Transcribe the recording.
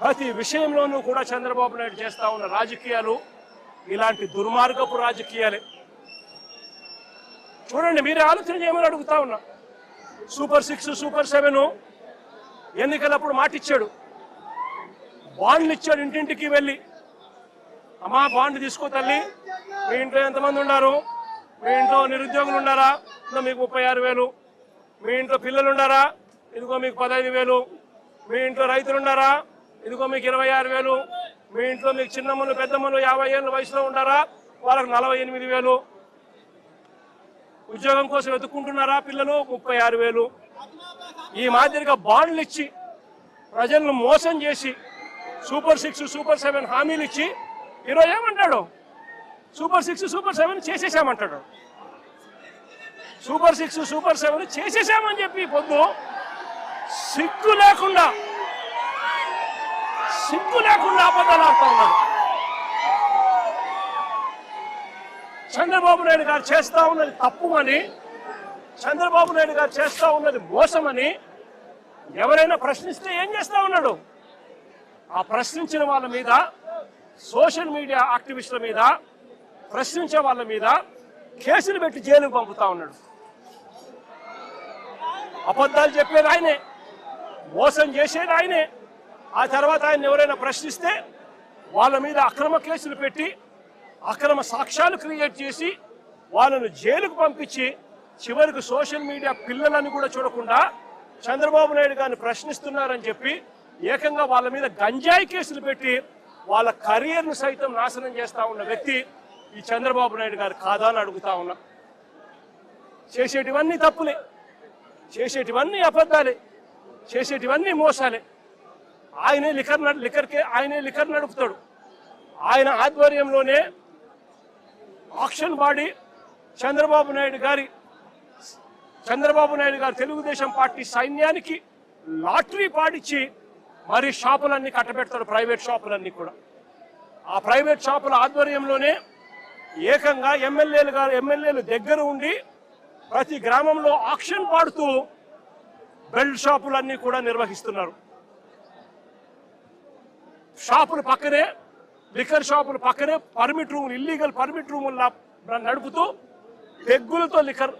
ప్రతి విషయంలోనూ కూడా చంద్రబాబు నాయుడు చేస్తా ఉన్న రాజకీయాలు ఇలాంటి దుర్మార్గపు రాజకీయాలే. చూడండి మీరే ఆలోచన చేయమని అడుగుతా ఉన్నా. సూపర్ సిక్స్ సూపర్ సెవెన్ ఎన్నికలప్పుడు మాటిచ్చాడు. బాండ్లు ఇచ్చాడు ఇంటింటికి వెళ్ళి. అమ్మా బాండ్ తీసుకో తల్లి. మీ ఇంట్లో ఎంతమంది ఉన్నారు? మీ ఇంట్లో నిరుద్యోగులు ఉన్నారా? ఇదిగో మీకు ముప్పై ఆరు వేలు. మీ ఇంట్లో పిల్లలు ఉన్నారా? ఇదిగో మీకు పదహైదు వేలు. మీ ఇంట్లో రైతులు ఉన్నారా? ఇదిగో మీకు ఇరవై ఆరు వేలు. మీ ఇంట్లో మీకు చిన్నమ్మలు పెద్దమ్మలు యాభై ఏళ్ళ వయసులో ఉన్నారా వాళ్ళకి నలభై ఎనిమిది వేలు. ఉద్యోగం కోసం వెతుక్కుంటున్నారా పిల్లలు? ముప్పై ఆరు వేలు. ఈ మాదిరిగా బాండ్లు ఇచ్చి ప్రజలను మోసం చేసి సూపర్ సిక్స్ సూపర్ సెవెన్ హామీలు ఇచ్చి ఈరోజు ఏమంటాడు? సూపర్ సిక్స్ సూపర్ సెవెన్ చేసేసామంటాడు. సూపర్ సిక్స్ సూపర్ సెవెన్ చేసేసామని చెప్పి పొద్దు సిగ్గు లేకుండా లేకుండా అబద్ధాలు ఆడుతా ఉన్నాడు చంద్రబాబు నాయుడు గారు చేస్తా ఉన్నది తప్పు అని చంద్రబాబు నాయుడు గారు చేస్తా ఉన్నది మోసమని ఎవరైనా ప్రశ్నిస్తే ఏం చేస్తా ఉన్నాడు? ఆ ప్రశ్నించిన వాళ్ళ మీద సోషల్ మీడియా యాక్టివిస్టుల మీద ప్రశ్నించే వాళ్ళ మీద కేసులు పెట్టి జైలుకు పంపుతా ఉన్నాడు. అబద్ధాలు చెప్పేది ఆయనే మోసం చేసేది ఆయనే. ఆ తర్వాత ఆయన ఎవరైనా ప్రశ్నిస్తే వాళ్ళ మీద అక్రమ కేసులు పెట్టి అక్రమ సాక్ష్యాలు క్రియేట్ చేసి వాళ్ళను జైలుకు పంపించి చివరికి సోషల్ మీడియా పిల్లలని కూడా చూడకుండా చంద్రబాబు నాయుడు గారిని ప్రశ్నిస్తున్నారని చెప్పి ఏకంగా వాళ్ళ మీద గంజాయి కేసులు పెట్టి వాళ్ళ కెరియర్ను సైతం నాశనం చేస్తూ ఉన్న వ్యక్తి ఈ చంద్రబాబు నాయుడు గారు కాదా అని అడుగుతా ఉన్నా. చేసేటివన్నీ తప్పులే. చేసేటివన్నీ అబద్ధాలే. చేసేటివన్నీ మోసాలే. ఆయనే లిఖర్ లిఖర్కే ఆయనే లిఖర్ నడుపుతాడు. ఆయన ఆధ్వర్యంలోనే ఆక్షన్ బాడీ చంద్రబాబు నాయుడు గారి చంద్రబాబు నాయుడు గారు తెలుగుదేశం పార్టీ సైన్యానికి లాటరీ పాడిచ్చి మరి షాపులన్నీ కట్టబెడతాడు ప్రైవేట్ షాపులన్నీ కూడా. ఆ ప్రైవేట్ షాపుల ఆధ్వర్యంలోనే ఏకంగా ఎమ్మెల్యేలు గారు ఎమ్మెల్యేలు దగ్గర ఉండి ప్రతి గ్రామంలో ఆక్షన్ పాడుతూ బెల్ట్ షాపులన్నీ కూడా నిర్వహిస్తున్నారు. షాపుల పక్కనే లిక్కర్ షాపుల పక్కనే పర్మిట్ రూములు ఇల్లీగల్ పర్మిట్ రూములు నడుపుతూ పెగ్గులతో లిక్కర్